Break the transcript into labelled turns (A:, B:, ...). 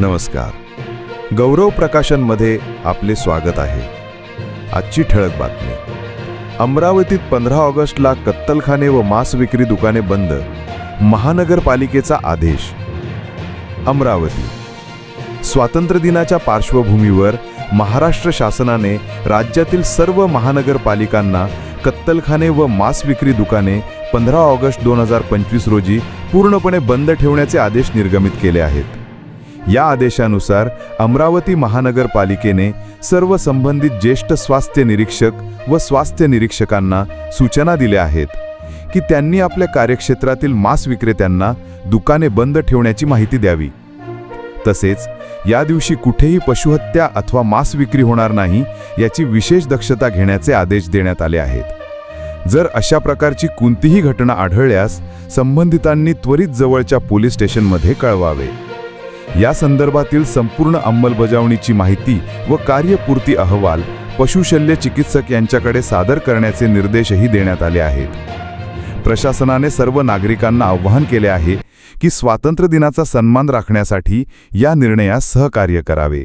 A: नमस्कार. गौरव प्रकाशनमध्ये आपले स्वागत आहे. आजची ठळक बातमी. अमरावतीत पंधरा ऑगस्टला कत्तलखाने व मांस विक्री दुकाने बंद महानगरपालिकेचा आदेश. अमरावती. स्वातंत्र्य दिनाच्या पार्श्वभूमीवर महाराष्ट्र शासनाने राज्यातील सर्व महानगरपालिकांना कत्तलखाने व मांस विक्री दुकाने पंधरा ऑगस्ट दोन हजार पंचवीस रोजी पूर्णपणे बंद ठेवण्याचे आदेश निर्गमित केले आहेत. या आदेशानुसार अमरावती महानगरपालिकेने सर्व संबंधित ज्येष्ठ स्वास्थ्य निरीक्षक व स्वास्थ्य निरीक्षकांना सूचना दिल्या आहेत की त्यांनी आपल्या कार्यक्षेत्रातील मांस विक्रेत्यांना दुकाने बंद ठेवण्याची माहिती द्यावी. तसेच या दिवशी कुठेही पशुहत्या अथवा मांस विक्री होणार नाही याची विशेष दक्षता घेण्याचे आदेश देण्यात आले आहेत. जर अशा प्रकारची कोणतीही घटना आढळल्यास संबंधितांनी त्वरित जवळच्या पोलीस स्टेशनमध्ये कळवावे. या संदर्भातील संपूर्ण अंमलबजावणीची माहिती व कार्यपूर्ती अहवाल पशुशल्य चिकित्सक यांच्याकडे सादर करण्याचे निर्देशही देण्यात आले आहेत. प्रशासनाने सर्व नागरिकांना आवाहन केले आहे की स्वातंत्र्य दिनाचा सन्मान राखण्यासाठी या निर्णयास सहकार्य करावे.